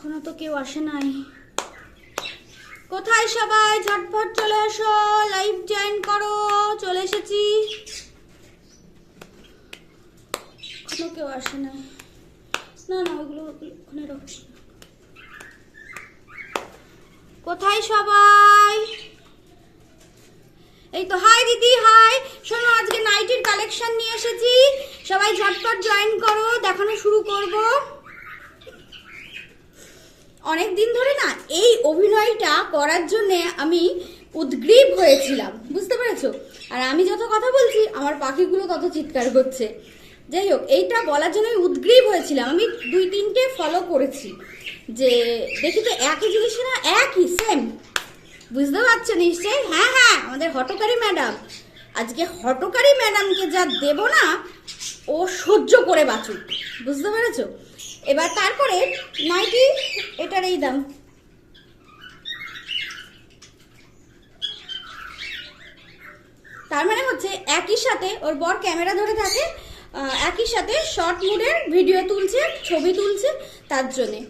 এখনও তো কেউ আসে নাই। কোথায় সবাই? ঝটফট চলে এসো লাইভ জয়েন করো, চলে এসেছি। এখনও কেউ আসে নাই। না না, ওগুলো ওখানে রাখো। কোথায় সবাই? এই তো হাই দিদি হাই শোনো, আজকে নাইটির কালেকশন নিয়ে এসেছি। সবাই ঝটপট জয়েন করো, দেখানো শুরু করব। অনেক দিন ধরে না এই অভিনয়টা করার জন্য আমি উদ্গ্রীব হয়েছিলাম, বুঝতে পেরেছ? আর আমি যত কথা বলছি, আমার পাখিগুলো তত চিৎকার করছে। যাই হোক, এইটা বলার জন্য আমি উদ্গ্রীব হয়েছিলাম। আমি দুই তিনটে ফলো করেছি। যে দেখি তো একই জিনিস না, একই সেম বুঝতে পারছ নিশ্চয়ই? হ্যাঁ হ্যাঁ আমাদের হটকারী ম্যাডাম আজকে হটকারী ম্যাডামকে যা দেব না, ও সহ্য করে বাঁচুক। বুঝতে পেরেছ? এবার তারপরে নাইটি এটার এই দাম। তার মানে হচ্ছে একই সাথে ওর বর ক্যামেরা ধরে থাকে একই সাথে শর্ট মুডের ভিডিও তুলছে, ছবি তুলছে তার জন্যে।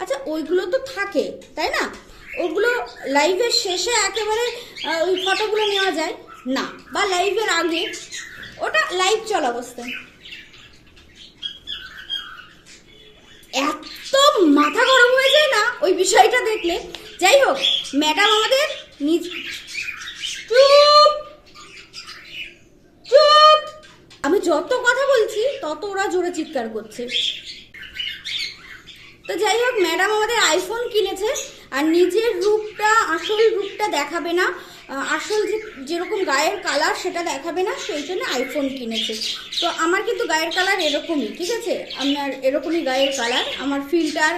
আচ্ছা ওইগুলো তো থাকে, তাই না? ওগুলো লাইভের শেষে একেবারে ওই ফটোগুলো নেওয়া যায়। না, বা লাইভের আগে, ওটা লাইভ চল অবস্থায় এত মাথা গরম হয়ে যায় না? ওই বিষয়টা দেখলে। যাই হোক, ম্যাডাম আমাদের নিজ চুপ! চুপ! আমি যত কথা বলছি, তত ওরা জোরে চিৎকার করছে। তো যাই হোক, ম্যাডাম আমাদের আইফোন কিনেছে, আর নিজের রূপটা, আসল রূপটা দেখাবে না। আসল যে যেরকম গায়ের কালার সেটা দেখাবে না, সেই জন্য আইফোন কিনেছে। তো আমার কিন্তু গায়ের কালার এরকমই, ঠিক আছে? আপনার এরকমই গায়ের কালার আমার ফিল্টার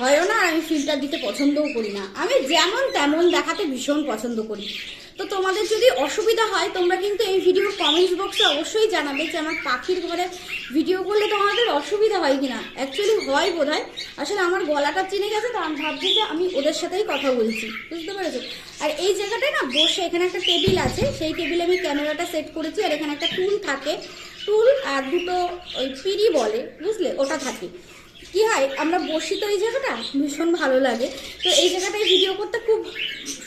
হয়ও না আমি ফিল্টার দিতে পছন্দও করি না। আমি যেমন তেমন দেখাতে ভীষণ পছন্দ করি। তো তোমাদের যদি অসুবিধা হয়, তোমরা কিন্তু এই ভিডিও কমেন্টস বক্সে অবশ্যই জানাবে যে আমার পাখির ঘরে ভিডিও করলে তোমাদের অসুবিধা হয় কিনা। অ্যাকচুয়ালি হয় বোধ আসলে আমার গলাটা চিনে গেছে, তো আমি ভাবছি যে আমি ওদের সাথেই কথা বলছি। বুঝতে পেরেছ? আর এই জায়গাটায় না বসে এখানে একটা টেবিল আছে। সেই টেবিলে আমি ক্যামেরাটা সেট করেছি আর এখানে একটা টুল থাকে। টুল আর দুটো ওই পিড়ি বলে, বুঝলে? ওটা থাকে। কি হয়, আমরা বসি তো এই জায়গাটা, ভীষণ ভালো লাগে। তো এই জায়গাটায় ভিডিও করতে খুব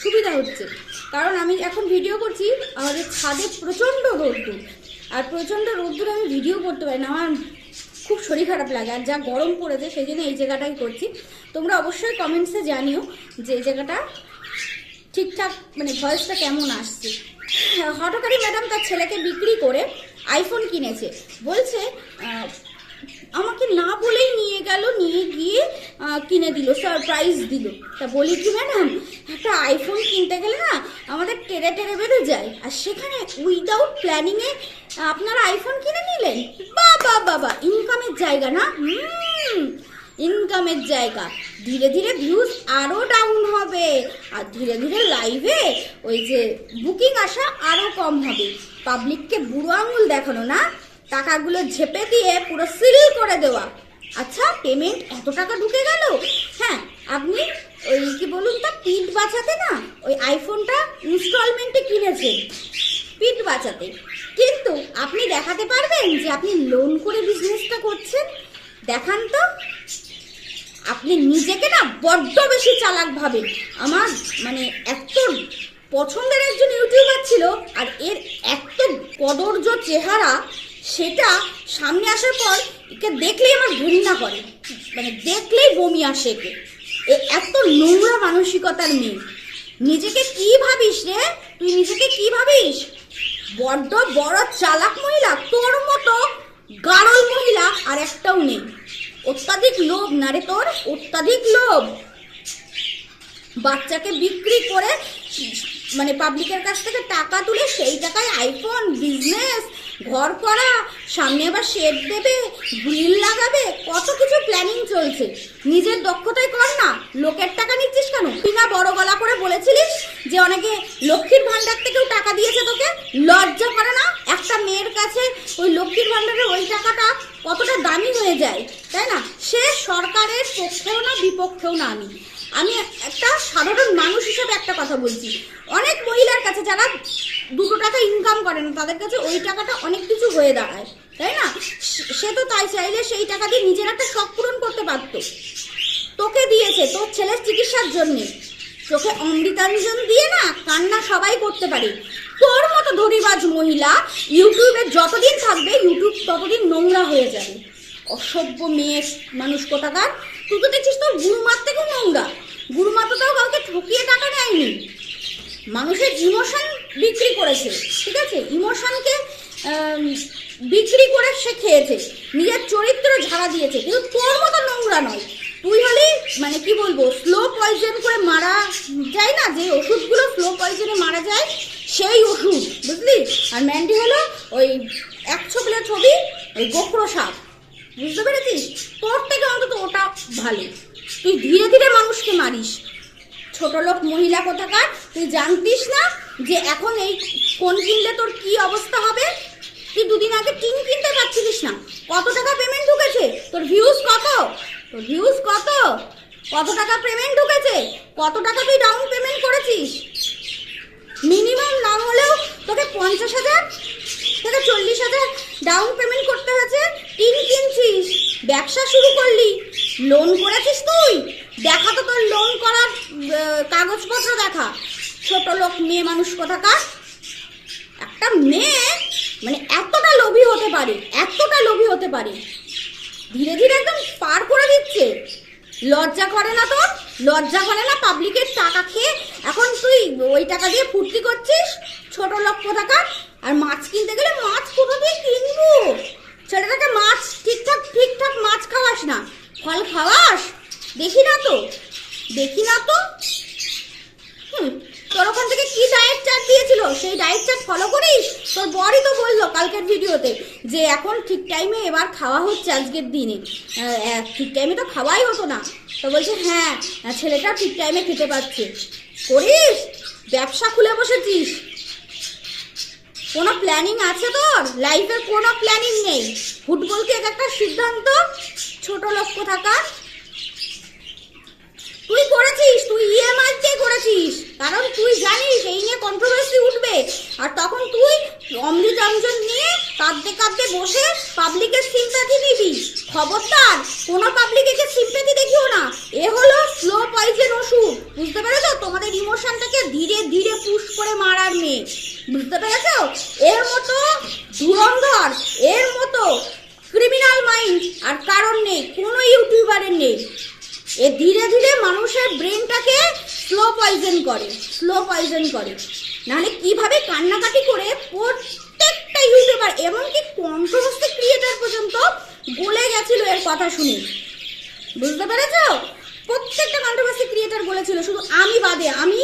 সুবিধা হচ্ছে। কারণ আমি এখন ভিডিও করছি, আমাদের ছাদে প্রচণ্ড রোদ্দুর। আর প্রচণ্ড রোদ্দুর আমি ভিডিও করতে পারি না। আমার খুব শরীর খারাপ লাগে, আর যা গরম পড়েছে, সেই জন্য এই জায়গাটাই করছি। তোমরা অবশ্যই কমেন্টসে জানিও যে এই জায়গাটা ঠিকঠাক মানে ভয়েসটা কেমন আসছে। হটকারী ম্যাডাম তার ছেলেকে বিক্রি করে আইফোন কিনেছে। বলছে আমাকে না বলেই নিয়ে গেল, নিয়ে গিয়ে কিনে দিল সারপ্রাইজ দিল। তা বলি কি ম্যাডাম একটা আইফোন কিনতে গেলে না আমাদের টেরে টেরে বেঁধে যায়। আর সেখানে উইদাউট প্ল্যানিংয়ে আপনারা আইফোন কিনে নিলেন? বা বা বাবা ইনকামের জায়গা না? ইনকামের জায়গা। ধীরে ধীরে ভিউজ আরও ডাউন হবে। আর ধীরে ধীরে লাইভে ওই যে বুকিং আসা আরও কম হবে। পাবলিককে বুড়ো আঙুল দেখানো না? টাকাগুলো ঝেপে দিয়ে পুরো সিল করে দেওয়া। আচ্ছা পেমেন্ট এত টাকা ঢুকে গেল? হ্যাঁ আপনি ওই কি বলুন তা, পিঠ বাঁচাতে না, ওই আইফোনটা ইনস্টলমেন্টে কিনেছেন। পিঠ বাঁচাতে। কিন্তু আপনি দেখাতে পারবেন যে আপনি লোন করে বিজনেসটা করছেন? দেখান তো। আপনি নিজেকে না বড্ড বেশি চালাক ভাবেন। আমার মানে এত পছন্দের একজন ইউটিউবার ছিল আর এর এত কদর্য চেহারা সেটা সামনে আসার পর একে দেখলেই আমার ঘৃণা করে। মানে দেখলেই বমি আসে একে। এ এত নোংরা মানসিকতার মেয়ে। নিজেকে কি ভাবিস রে? তুই নিজেকে কি ভাবিস? বড্ড বড় চালাক মহিলা, তোর মতো গাড়ল মহিলা আর একটাও নেই। অত্যাধিক লোভ না রে তোর, অত্যাধিক লোভ। বাচ্চাকে বিক্রি করে মানে পাবলিকের কাছ থেকে টাকা তুলে সেই টাকায় আইফোন বিজনেস ঘর করা, সামনে আবার শেড দেবে গ্রিল লাগাবে, কত কিছু প্ল্যানিং চলছে। নিজের দক্ষতায় কর না, লোকের টাকা নিচ্ছিস কেন? তুই না বড় গলা করে বলেছিলিস যে অনেকে লক্ষ্মীর ভান্ডার থেকেও টাকা দিয়েছে তোকে? লজ্জা করে না? একটা মেয়ের কাছে ওই লক্ষ্মীর ভান্ডারের ওই টাকাটা কতটা দামি হয়ে যায়, তাই না? সে সরকারের পক্ষেও না, বিপক্ষেও না আমি। আমি একটা সাধারণ মানুষ হিসেবে একটা কথা বলছি। অনেক মহিলার কাছে যারা দুটো টাকা ইনকাম করে না, তাদের কাছে ওই টাকাটা অনেক কিছু হয়ে দাঁড়ায়, তাই না? সে তো তাই চাইলে সেই টাকা দিয়ে নিজের একটা শখ পূরণ করতে পারত। তোকে দিয়েছে, তোর ছেলের চিকিৎসার জন্যে। চোখে অমৃতাঞ্জন দিয়ে না কান্না সবাই করতে পারে। তোর মতো ধরিবাজ মহিলা ইউটিউবে যতদিন থাকবে, ইউটিউব ততদিন নোংরা হয়ে যাবে। অসভ্য মেয়ে মানুষ কোথাকার? তুই তো দেখছিস তোর গুরুমার থেকেও নোংরা। গুরুমা তো কাউকে ঠকিয়ে টাকা নেয়নি মানুষের ইমোশন বিক্রি করেছে, ঠিক আছে? ইমোশনকে বিক্রি করে সে খেয়েছে। নিজের চরিত্র ঝাড়া দিয়েছে, কিন্তু তোর মতো নোংরা নয়। তুই হলি মানে কি বলব স্লো পয়জন করে মারা যায় না? যে ওষুধগুলো স্লো পয়জনে মারা যায়, সেই ওষুধ, বুঝলি? আর ম্যান্ডি হলো ওই এক ছবিলে ছবি, ওই গোপ্র সাপ। বুঝতে পেরেছিস? তোর থেকে অন্তত ওটা ভালো। তুই ধীরে ধীরে মানুষকে মারিস। ছোট লোক মহিলা কোথাকার, তুই জানতিস না যে এখন এই ফোন কিনলে তোর কি অবস্থা হবে? তুই দুদিন আগে টিন কিনতে পারছিলিস না। কত টাকা পেমেন্ট ঢুকেছে? তোর ভিউজ কত? তোর ভিউজ কত? কত টাকা পেমেন্ট ঢুকেছে? কত টাকা তুই ডাউন পেমেন্ট করেছিস? মিনিমাম না হলেও তোকে পঞ্চাশ হাজার থেকে চল্লিশ হাজার ডাউন পেমেন্ট করতে হয়েছে। টিন কিনছিস? ব্যবসা শুরু করলি। লোন করেছিস তুই? দেখা তো তোর লোন করার কাগজপত্র দেখা। ছোট লোক, মেয়ে মানুষ কোথাকার? একটা মেয়ে মানে এতটা লোভী হতে পারে, এতটা লোভী হতে পারে। ধীরে ধীরে একদম পার করে দিচ্ছে। লজ্জা করে না তোর? লজ্জা করে না পাবলিকের টাকা খেয়ে? এখন তুই ওই টাকা দিয়ে ফুর্তি করছিস? ছোট লোক কোথাকার? আর মাছ কিনতে গেলে মাছ কোথা দিয়ে কিনবো? ছেলেটাকে মাছ, ঠিকঠাক ঠিকঠাক মাছ খাওয়াস না। ফল খাওয়াস? দেখি না তো। দেখি না তো? হুম, তোর ওখান থেকে কি ডায়েট চার্ট দিয়েছিল? সেই ডায়েট চার্ট ফলো করিস? তোর বরই তো বলল কালকের ভিডিওতে যে এখন ঠিক টাইমে এবার খাওয়া হচ্ছে আজকের দিনে। ঠিক টাইমে তো খাওয়াই হতো না। তো বলছে হ্যাঁ ছেলেটা ঠিক টাইমে খেতে পাচ্ছে করিস? ব্যবসা খুলে বসেছিস। কোনো প্ল্যানিং আছে তোর? লাইফের কোনো প্ল্যানিং নেই। ফুটবল কি এক একটা সিদ্ধান্ত? ছোট লক্ষ্য থাকার? তুই করেছিস, তুই ইএমআই তে করেছিস। কারণ তুই জানিস, এই নিয়ে কন্ট্রোভার্সি উঠবে। আর তখন তুই অমৃত অঞ্জন নিয়ে কাঁদতে কাঁদতে বসে পাবলিকের সিম্প্যাথি নিবি। খবরদার, কোনো পাবলিকে সিম্প্যাথি দেখিও না। এ হলো স্লো পয়জেন ওষুধ। বুঝতে পেরেছ? তোমাদের ইমোশনটাকে ধীরে ধীরে পুশ করে মারার মেয়ে। বুঝতে পেরেছ? এর মতো ধুরন্ধর এর মতো ক্রিমিনাল মাইন্ড আর কারণ নেই, কোনো ইউটিউবারের নেই। এ ধীরে ধীরে মানুষের ব্রেনটাকে স্লো পয়জন করে স্লো পয়জন করে। নাহলে কীভাবে কান্নাকাটি করে প্রত্যেকটা ইউটিউবার এমনকি কন্ট্রোভার্সি ক্রিয়েটার পর্যন্ত গলে গেছিল এর কথা শুনে। বুঝতে পেরেছ? প্রত্যেকটা কন্ট্রোভার্সি ক্রিয়েটার বলেছিল, শুধু আমি বাদে, আমি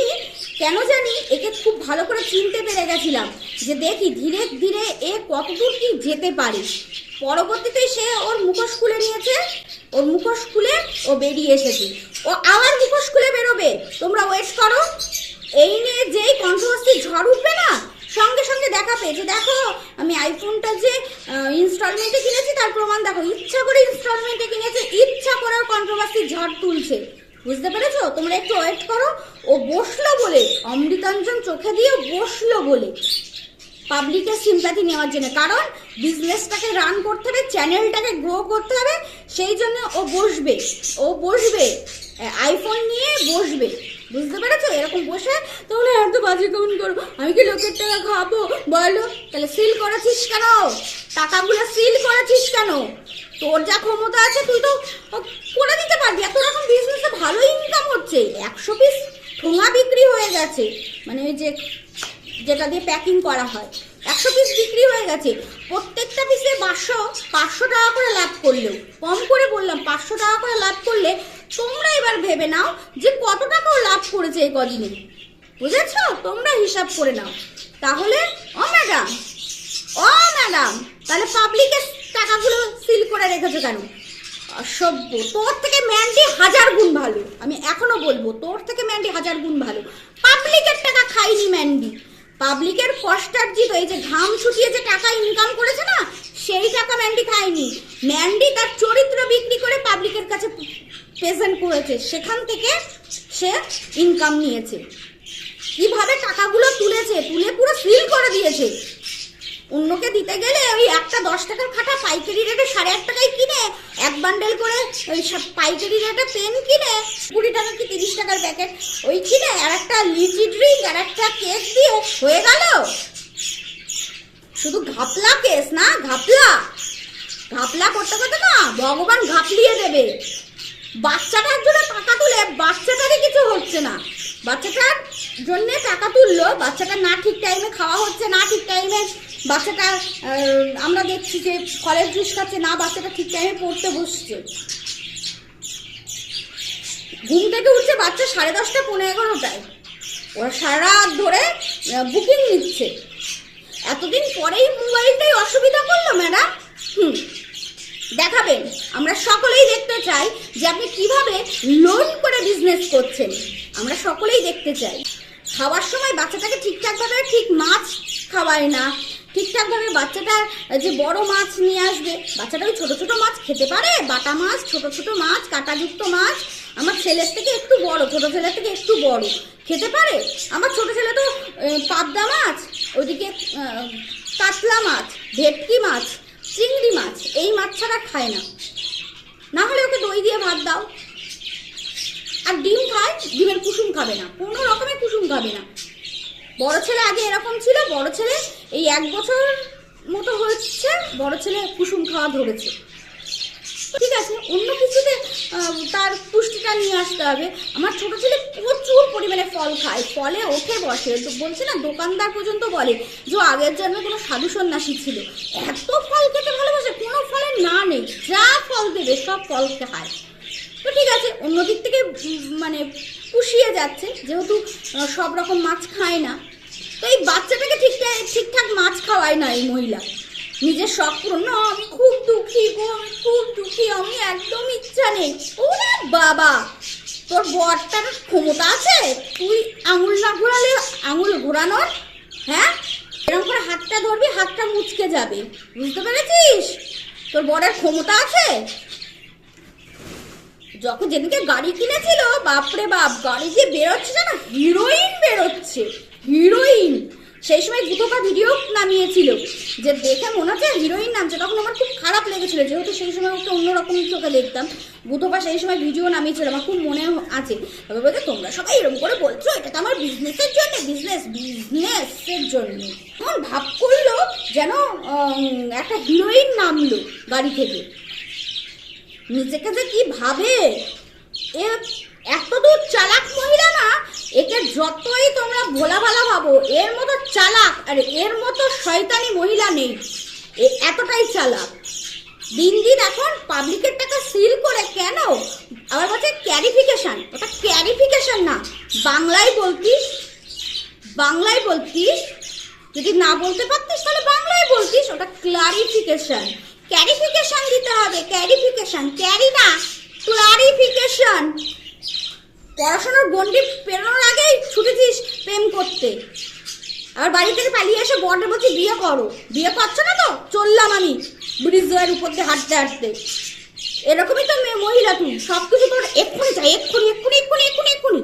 কেন জানি একে খুব ভালো করে চিনতে পেরে গেছিলাম যে দেখি ধীরে ধীরে এ কতদূর কি যেতে পারে। পরবর্তীতে সে ওর মুখোশ খুলে নিয়েছে, ওর মুখোশ খুলে ও বেরিয়ে এসেছে। ও আবার মুখোশ খুলে বেরোবে, তোমরা ওয়েট করো। এই নিয়ে যেই কন্ট্রোভার্সি ঝড় উঠবে না সঙ্গে সঙ্গে দেখা যে দেখো, আমি আইফোনটা যে ইনস্টলমেন্টে কিনেছি, তার প্রমাণ দেখো। ইচ্ছা করে ইনস্টলমেন্টে কিনেছে, ইচ্ছা করে কন্ট্রোভার্সি ঝড় তুলছে। বুঝতে পেরেছ? তোমরা একটু ওয়েট করো। ও বসল বলে, অমৃতাঞ্জন চোখে দিয়ে বসল বলে। পাবলিকের সিম্প্যাথি নেওয়ার জন্য। কারণ বিজনেসটাকে রান করতে হবে চ্যানেলটাকে গ্রো করতে হবে, সেই জন্য ও বসবে। ও বসবে আইফোন নিয়ে বসবে। বুঝতে পেরেছ? এরকম বসে তাহলে এত বাজে কেমন করব? আমি কি লোকের টাকা খাব? বলো, তাহলে সিল করেছিস কেন? টাকাগুলো সিল করেছিস কেন? তোর যা ক্ষমতা আছে তুই তো করে দিতে পারবি। এত রকম বিজনেসে ভালো ইনকাম হচ্ছে। একশো পিস ঠোঙা বিক্রি হয়ে গেছে। মানে ওই যে যেটা দিয়ে প্যাকিং করা হয়। একশো পিস বিক্রি হয়ে গেছে। প্রত্যেকটা পিসে পাঁচশো পাঁচশো টাকা করে লাভ করলেও, কম করে বললাম, পাঁচশো টাকা করে লাভ করলে তোমরা এবার ভেবে নাও যে কত টাকাও লাভ করেছে এই কদিনে। বুঝেছ? তোমরা হিসাব করে নাও। তাহলে ও ম্যাডাম। ও ম্যাডাম, তাহলে পাবলিকের টাকাগুলো সিল করে রেখেছো কেন? অসভ্য। তোর থেকে ম্যান্ডি হাজার গুণ ভালো। আমি এখনও বলব, তোর থেকে ম্যান্ডি হাজার গুণ ভালো। পাবলিকের টাকা খাইনি ম্যান্ডি। পাবলিকের কষ্টার্জিত এই যে ঘাম ছুটিয়ে যে টাকা ইনকাম করেছে না, সেই টাকা ম্যান্ডি খায়নি। ম্যান্ডি তার চরিত্র বিক্রি করে পাবলিকের কাছে প্রেজেন্ট করেছে, সেখান থেকে সে ইনকাম নিয়েছে। কীভাবে টাকাগুলো তুলেছে, তুলে পুরো সিল করে দিয়েছে। অন্যকে দিতে গেলে ওই একটা দশ টাকার খাটা পাইকারি রেটে সাড়ে আট টাকায় কিনে, এক বান্ডেল করে ওই পাইকারি একটা পেন কিনে, কুড়ি টাকা কি তিরিশ টাকার প্যাকেট ওই কিনে, আর একটা লিচি ড্রিঙ্ক আর একটা কেক দিয়ে হয়ে গেল। শুধু ঘাপলা কেস না, ঘাপলা। ঘাপলা করতে করতে না, ভগবান ঘাপলিয়ে দেবে। বাচ্চাটার জন্য টাকা তুলে, বাচ্চাটারই কিছু হচ্ছে না। বাচ্চাটার জন্য টাকা তুললো, বাচ্চাটা না ঠিক টাইমে খাওয়া হচ্ছে, না ঠিক টাইমে বাচ্চাটা আমরা দেখছি যে ফলের জুস খাচ্ছে না বাচ্চাটা ঠিক টাইমে পড়তে বসছে। ঘুম থেকে উঠছে বাচ্চা সাড়ে দশটা পনেরো এগারোটায়। ওরা সারা রাত ধরে বুকিং নিচ্ছে। এতদিন পরেই মোবাইলটাই অসুবিধা করল ম্যাডাম হুম। দেখাবেন। আমরা সকলেই দেখতে চাই যে আপনি কীভাবে লোন করে বিজনেস করছেন। আমরা সকলেই দেখতে চাই। খাওয়ার সময় বাচ্চাটাকে ঠিকঠাকভাবে ঠিক মাছ খাওয়ায় না। ঠিকঠাকভাবে বাচ্চাটা যে বড় মাছ নিয়ে আসবে, বাচ্চাটা ওই ছোটো ছোটো মাছ খেতে পারে? বাটা মাছ, ছোট ছোট মাছ, কাঁটাযুক্ত মাছ। আমার ছেলের থেকে একটু বড়, ছোট ছেলের থেকে একটু বড়। খেতে পারে? আমার ছোট ছেলে তো পাবদা মাছ, ওইদিকে কাতলা মাছ, ভেটকি মাছ। চিংড়ি মাছ, এই মাছ ছাড়া খায় না। না হলে ওকে দই দিয়ে ভাত দাও। আর ডিম খায়, ডিমের কুসুম খাবে না। কোনো রকমের কুসুম খাবে না। বড় ছেলে আগে এরকম ছিল, বড় ছেলে এই এক বছর মতো হচ্ছে বড় ছেলে কুসুম খাওয়া ধরেছে। ঠিক আছে, অন্য কিছুতে তার পুষ্টিটা নিয়ে আসতে হবে। আমার ছোট ছেলে প্রচুর পরিমাণে ফল খায়, ফলে ওঠে, বসে। বলছে না, দোকানদার পর্যন্ত বলে যে আগের জন্মে কোনো সাধু সন্ন্যাসী ছিল। এত ফল খেতে ভালোবাসে, কোনো ফলের না নেই। যা ফল দেবে, সব ফল খায়। তো ঠিক আছে, অন্য দিক থেকে মানে পুষিয়ে যাচ্ছে। যেহেতু সব রকম মাছ খায় না। তো এই বাচ্চাটাকে ঠিকঠাক ঠিকঠাক মাছ খাওয়ায় না এই মহিলা। নিজের শখ পূরণ না, আমি খুব দুঃখী গো, আমি খুব দুঃখী, আমি একদম ইচ্ছা নেই। ওরে বাবা, তোর বরটার ক্ষমতা আছে? তুই আঙুল না ঘোরালে আঙুল ঘোরানোর? হ্যাঁ? এরকম করে হাতটা ধরবি, হাতটা মুচকে যাবে। বুঝতে পেরেছিস? তোর বরের ক্ষমতা আছে? যখন যেদিনকে গাড়ি কিনেছিল, বাপরে বাপ, গাড়ি যে বেরোচ্ছে না হিরোইন বেরোচ্ছে, হিরোইন। সেই সময় দুটোকা ভিডিও নামিয়েছিল। যে দেখে মনে হচ্ছে হিরোইন নামছে। তখন আমার খুব খারাপ লেগেছিল। যেহেতু সেই সময় ওকে অন্যরকম চোখে দেখতাম বুধোপা সেই সময় ভিডিও নামিয়েছিল। আমার খুব মনে আছে। তবে বলতে তোমরা সবাই এরকম করে বলছো? এটা তো আমার বিজনেসের জন্য বিজনেস বিজনেসের জন্য। তখন ভাব করল যেন একটা হিরোইন নামলো গাড়ি থেকে। নিজেকে যে কি ভাবে? এত দূর চালাক মহিলা একে যতই তোমরা ভোলা ভালো ভাবো, এর মতো চালাক আর এর মতো শয়তানি মহিলা নেই। এ এতটাই চালাক। দিন দিন এখন পাবলিকের টাকা সিল করে কেন? আবার বলছে ক্যারিফিকেশান। ওটা ক্যারিফিকেশান না। বাংলায় বলতিস বাংলায় বলতিস, যদি না বলতে পারতিস তাহলে বাংলায় বলতিস। ওটা ক্লারিফিকেশান। ক্যারিফিকেশান দিতে হবে, ক্যারিফিকেশান। ক্যারি না, ক্লারিফিকেশন। পড়াশোনার গন্ডি পেরোনোর আগেই ছুটেছিস প্রেম করতে। আর বাড়ি থেকে পালিয়ে এসে বর্ণে বলছি বিয়ে করো। বিয়ে পাচ্ছ না তো? চললাম আমি ব্রিজ জয়ের উপর দিয়ে হাঁটতে হাঁটতে। এরকমই তো মেয়ে মহিলা তুই। সব কিছু তোর এক্ষুনি চাই, এক্ষুনি এক্ষুনি এক্ষুনি এক্ষুনি এক্ষুনি।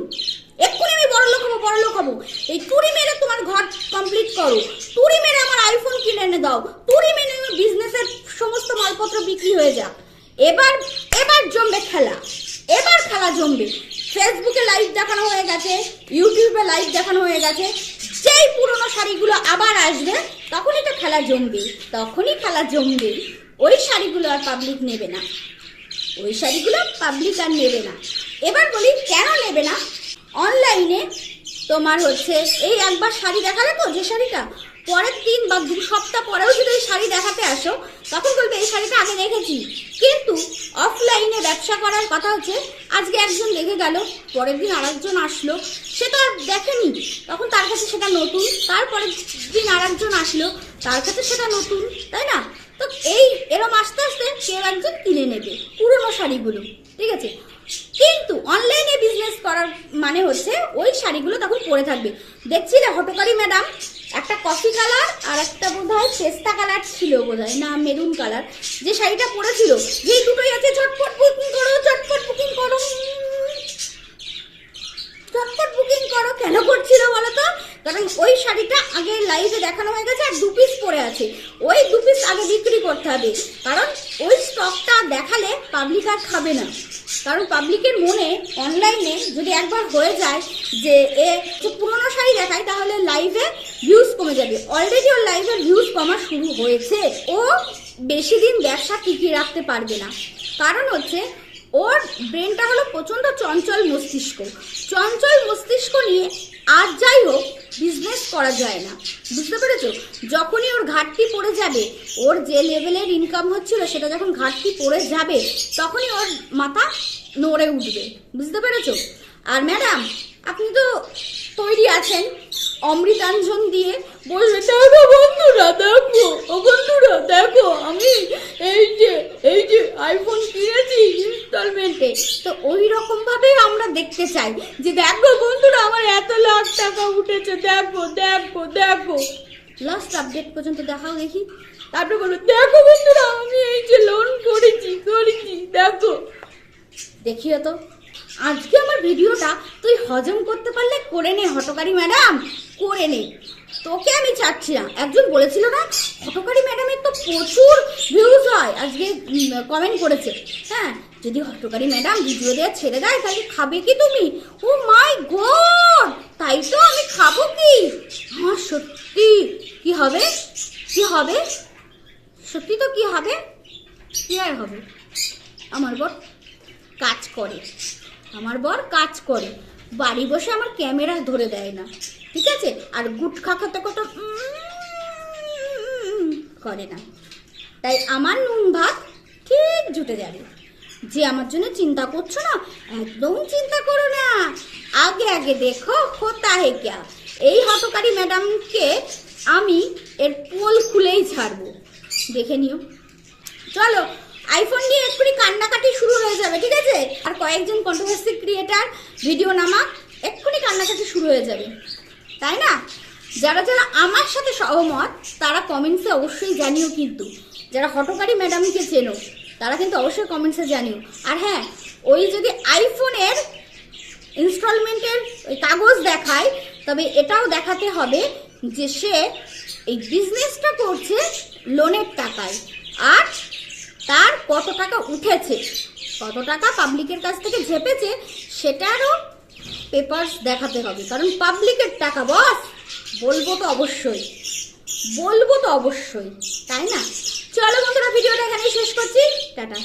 এক্ষুনি আমি বড় লোক হব, বড় লোক হব। এই তুড়ি মেরে তোমার ঘর কমপ্লিট করো। তুড়ি মেরে আমার আইফোন কিনে এনে দাও। তুড়ি মেরে বিজনেসের সমস্ত মালপত্র বিক্রি হয়ে যাক। এবার এবার জমবে খেলা। এবার খেলা জমবে। ফেসবুকে লাইভ দেখানো হয়ে গেছে, ইউটিউবে লাইভ দেখানো হয়ে গেছে সেই পুরনো শাড়িগুলো আবার আসবে, তখনই তো খেলা জমবে, তখনই খেলা জমবে। ওই শাড়িগুলো আর পাবলিক নেবে না। ওই শাড়িগুলো পাবলিক আর নেবে না। এবার বলি, কেন নেবে না? অনলাইনে তোমার হচ্ছে, এই একবার শাড়ি দেখালে তো যে শাড়িটা পরের দিন বা দু সপ্তাহ পরেও যদি এই শাড়ি দেখাতে আসো, তখন বলবে, এই শাড়িটা আগে দেখেছি কিন্তু অফলাইনে ব্যবসা করার কথা হচ্ছে, আজকে একজন দেখে গেল, পরের দিন আরেকজন আসলো, সে তো আর দেখেনি। তখন তার কাছে সেটা নতুন তারপরের দিন আরেকজন আসলো, তার কাছে সেটা নতুন, তাই না? তো এই এরম আস্তে আস্তে কেউ একজন কিনে নেবে, পুরনো শাড়িগুলো, ঠিক আছে? কিন্তু অনলাইনে বিজনেস করার মানে হচ্ছে, ওই শাড়িগুলো তখন পরে থাকবে। দেখছি দেখছিলে হটকারি ম্যাডাম একটা কফি কালার আর একটা বোধ হয় পেস্তা কালার ছিল বোধ না মেরুন কালার যে শাড়িটা পরেছিল। যেই দুটোই আছে ঝটপট বুকিং করো ঝটপট বুকিং করো। ঝটপট বুকিং করো, কেন করছিল বলো তো কারণ ওই শাড়িটা আগে লাইভে দেখানো হয়ে গেছে আর দু পিস পরে আছে। ওই দু পিস আগে বিক্রি করতে হবে। কারণ ওই স্টকটা দেখালে পাবলিক আর খাবে না। কারণ পাবলিকের মনে অনলাইনে যদি একবার হয়ে যায় যে এ পুরোনো শাড়ি দেখায়, তাহলে লাইভে ভিউজ কমে যাবে। অলরেডি ওর লাইভের ভিউজ কমা শুরু হয়েছে। ও বেশি দিন ব্যবসা টিকিয়ে রাখতে পারবে না। কারণ হচ্ছে, ওর ব্রেনটা হলো প্রচণ্ড চঞ্চল মস্তিষ্ক। চঞ্চল মস্তিষ্ক নিয়ে আজ যাই হোক বিজনেস করা যায় না। বুঝতে পেরেছ? যখনই ওর ঘাটতি পড়ে যাবে, ওর যে লেভেলের ইনকাম হচ্ছিল, সেটা যখন ঘাটতি পড়ে যাবে, তখনই ওর মাথা নড়ে উঠবে। বুঝতে পেরেছ? আর ম্যাডাম আপনি তো তৈরি আছেন। অমৃতাঞ্জন দিয়ে বলবে, দেখো বন্ধুরা, দেখো, ও বন্ধুরা, দেখো, আমি এই যে এই যে আইফোন কিনেছি ইনস্টলমেন্টে তো ওই রকম ভাবে আমরা দেখতে চাই যে, দেখো বন্ধুরা, আমার এত লাখ টাকা উঠেছে, দেখো দেখো দেখো। লাস্ট আপডেট পর্যন্ত দেখাও দেখি। তারপরে বলো, দেখো বন্ধুরা, আমি এই যে লোন করেছি করেছি, দেখো। দেখিও তো। আজকে আমার ভিডিওটা তুই হজম করতে পারলে করে নে হটকারী ম্যাডাম, করে নে। তোকে আমি চাচ্ছি না। একজন বলেছিল না হটকারী ম্যাডামের তো প্রচুর ভিউজ হয়, আজকে কমেন্ট করেছে। হ্যাঁ যদি হটকারী ম্যাডাম ভিডিও দেওয়া ছেড়ে দেয়, তাহলে খাবে কি তুমি? Oh my god! তাই তো আমি খাব কি? হ্যাঁ সত্যি। কি হবে? কি হবে? সত্যি তো কি হবে? কি আর হবে? আমার বর কাজ করে। আমার বর কাজ করে। বাড়ি বসে আমার ক্যামেরা ধরে দেয় না, ঠিক আছে? আর গুটখা খেতে কত করে না। তাই আমার নুন ভাত ঠিক জুটে যাবে। যে আমার জন্য চিন্তা করছ না, একদম চিন্তা করো না। আগে আগে দেখো হোতা হে ক্যা এই হতকারী ম্যাডামকে আমি এর পোল খুলেই ছাড়বো। দেখে নিও। চলো আইফোন নিয়ে এক্ষুনি কান্নাকাটি শুরু হয়ে যাবে, ঠিক আছে? আর কয়েকজন কন্ট্রোভার্সি ক্রিয়েটার ভিডিও নামা, এক্ষুনি কান্নাকাটি শুরু হয়ে যাবে। তাই না? যারা যারা আমার সাথে সহমত, তারা কমেন্টসে অবশ্যই জানিও কিন্তু। যারা হটকারী ম্যাডামকে চেনো, তারা কিন্তু অবশ্যই কমেন্টসে জানিও। আর হ্যাঁ ওই যদি আইফোনের ইনস্টলমেন্টের ওই কাগজ দেখায়, তবে এটাও দেখাতে হবে যে সে এই বিজনেসটা করছে লোনের টাকায়। আর তার কত টাকা উঠেছে? কত টাকা পাবলিকের কাছ থেকে ঝেপেছে, সেটারও পেপারস দেখাতে হবে। কারণ পাবলিকের টাকা বস বলব তো অবশ্যই। বলব তো অবশ্যই, তাই না? চলো বন্ধুরা, ভিডিওটা এখানেই শেষ করছি। টাটা।